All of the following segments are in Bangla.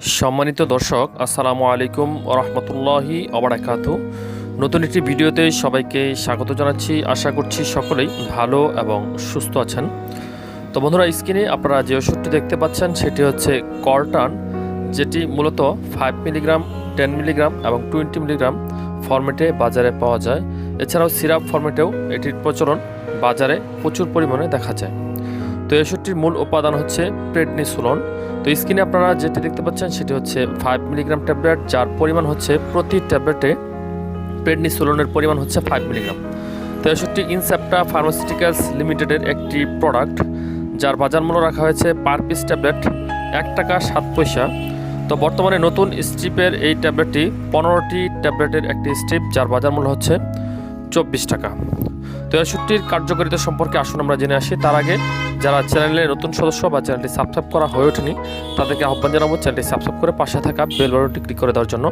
সম্মানিত দর্শক, আসসালামু আলাইকুম রহমতুল্লাহি অবরাকাতু নতুন একটি ভিডিওতে সবাইকে স্বাগত জানাচ্ছি। আশা করছি সকলেই ভালো এবং সুস্থ আছেন। তো বন্ধুরা, স্ক্রিনে আপনারা যে ওষুধটি দেখতে পাচ্ছেন, সেটি হচ্ছে কর্টান, যেটি মূলত ফাইভ মিলিগ্রাম টেন মিলিগ্রাম এবং টোয়েন্টি মিলিগ্রাম ফরম্যাটে বাজারে পাওয়া যায়। এছাড়াও সিরাপ ফরম্যাটেও এটির প্রচলন বাজারে প্রচুর পরিমাণে দেখা যায়। তো এই ওষুধটির মূল উপাদান হচ্ছে প্রেডনিসোলন তো স্ক্রিনে আপনারা যেটি দেখতে পাচ্ছেন, সেটি হচ্ছে ফাইভ মিলিগ্রাম ট্যাবলেট যার পরিমাণ হচ্ছে প্রতি ট্যাবলেটে প্রেডনিসোলনের পরিমাণ হচ্ছে ফাইভ মিলিগ্রাম তো ইনসেপ্টা ফার্মাসিউটিক্যালস লিমিটেডের একটি প্রোডাক্ট যার বাজার মূল্য রাখা হয়েছে পার পিস ট্যাবলেট এক টাকা সাত পয়সা। তো বর্তমানে নতুন স্ট্রিপের এই ট্যাবলেটটি পনেরোটি ট্যাবলেটের একটি স্ট্রিপ যার বাজার মূল্য হচ্ছে চব্বিশ টাকা। তো কার্যকারিতা সম্পর্কে আসুন আমরা জেনে আসি। তার আগে যারা চ্যানেলে নতুন সদস্য বা চ্যানেলটি সাবস্ক্রাইব করা হয়ে ওঠেনি, তাদেরকে আহ্বান জানাব চ্যানেলটি সাবস্ক্রাইব করে পাশে থাকা বেল বাটনটি ক্লিক করে দেওয়ার জন্য।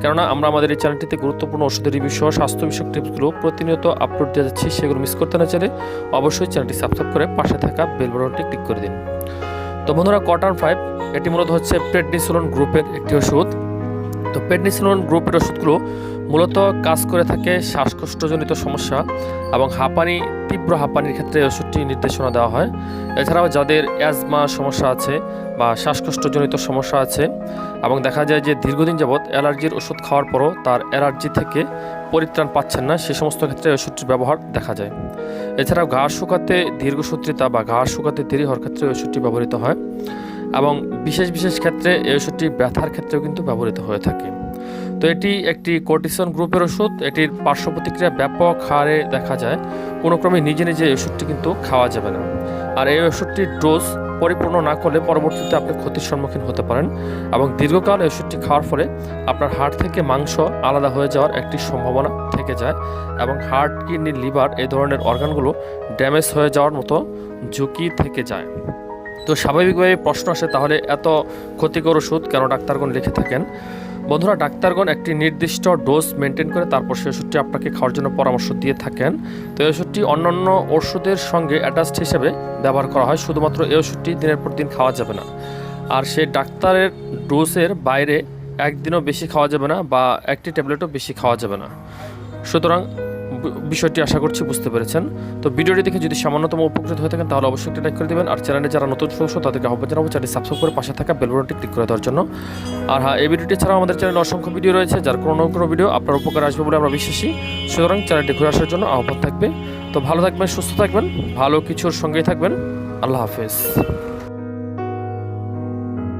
কেননা আমরা আমাদের এই চ্যানেলটিতে গুরুত্বপূর্ণ ওষুধের সহ স্বাস্থ্য বিষয়ক টিপসগুলো প্রতিনিয়ত আপলোড দিয়ে যাচ্ছি, সেগুলো মিস করতে না চাইলে অবশ্যই চ্যানেলটি সাবস্ক্রাইব করে পাশে থাকা বেল বাটনটি ক্লিক করে দিন। তো বন্ধুরা কটন ফাইভ এটি মূলত হচ্ছে প্রেডনিসোলন গ্রুপের একটি ওষুধ। তো প্রেডনিসোলন গ্রুপের ওষুধগুলো মূলত কাজ করে থাকে শ্বাসকষ্টজনিত সমস্যা এবং হাঁপানি, তীব্র হাঁপানির ক্ষেত্রে ওষুধটি নির্দেশনা দেওয়া হয়। এছাড়াও যাদের অ্যাজমা সমস্যা আছে বা শ্বাসকষ্টজনিত সমস্যা আছে এবং দেখা যায় যে দীর্ঘদিন যাবৎ অ্যালার্জির ওষুধ খাওয়ার পরও তার অ্যালার্জি থেকে পরিত্রাণ পাচ্ছেন না, সে সমস্ত ক্ষেত্রে ওষুধটির ব্যবহার দেখা যায়। এছাড়াও ঘা শুকাতে দীর্ঘসূত্রিতা বা ঘা শুকাতে দেরি হওয়ার ক্ষেত্রে ওষুধটি ব্যবহৃত হয়। এবং বিশেষ বিশেষ ক্ষেত্রে এই ওষুধটি ব্যথার ক্ষেত্রেও কিন্তু ব্যবহৃত হয়ে থাকে। তো এটি একটি কোর্টিসন গ্রুপের ওষুধ। এটির পার্শ্ব প্রতিক্রিয়া ব্যাপক হারে দেখা যায়। কোনো ক্রমে নিজে নিজে এই ওষুধটি কিন্তু খাওয়া যাবে না। আর এই ওষুধটির ডোজ পরিপূর্ণ না করলে পরবর্তীতে আপনি ক্ষতির সম্মুখীন হতে পারেন এবং দীর্ঘকাল এই ওষুধটি খাওয়ার ফলে আপনার হাড় থেকে মাংস আলাদা হয়ে যাওয়ার একটি সম্ভাবনা থেকে যায় এবং হার্ট কিডনি, লিভার এই ধরনের অর্গানগুলো ড্যামেজ হয়ে যাওয়ার মতো ঝুঁকি থেকে যায়। তো স্বাভাবিকভাবে প্রশ্ন আসে, তাহলে এত ক্ষতিকর ওষুধ কেন ডাক্তারগণ লিখে থাকেন? বন্ধুরা, ডাক্তারগণ একটি নির্দিষ্ট ডোজ মেনটেন করে তারপর সেই ওষুধটি আপনাকে খাওয়ার জন্য পরামর্শ দিয়ে থাকেন। তো এই ওষুধটি অন্যান্য ওষুধের সঙ্গে অ্যাটাচড হিসেবে ব্যবহার করা হয়, শুধুমাত্র এই ওষুধটি দিনের পর দিন খাওয়া যাবে না। আর সেই ডাক্তারের ডোজের বাইরে একদিনও বেশি খাওয়া যাবে না বা একটি ট্যাবলেটও বেশি খাওয়া যাবে না। সুতরাং বিষয়টি আশা করছি বুঝতে পেরেছেন। তো ভিডিওটি দেখে যদি সামান্যতম উপকৃত হয়ে থাকেন, তাহলে অবশ্যই একটি লাইক করে দেবেন। আর চ্যানেলে যারা নতুন সদস্য তাদেরকে আহ্বান জানাব চ্যানেল সাবস্ক্রাইব করে পাশে থাকা বেল বাটনটি ক্লিক করে দেওয়ার জন্য। আর হ্যাঁ এই ভিডিওটি ছাড়াও আমাদের চ্যানেলে অসংখ্য ভিডিও রয়েছে, যার কোনো কোনো ভিডিও আপনার উপকার আসবে বলে আমরা বিশ্বাসী। সুতরাং চ্যানেলটি ঘুরে আসার জন্য আহ্বান থাকবে। তো ভালো থাকবেন, সুস্থ থাকবেন, ভালো কিছুর সঙ্গেই থাকবেন। আল্লাহ হাফেজ।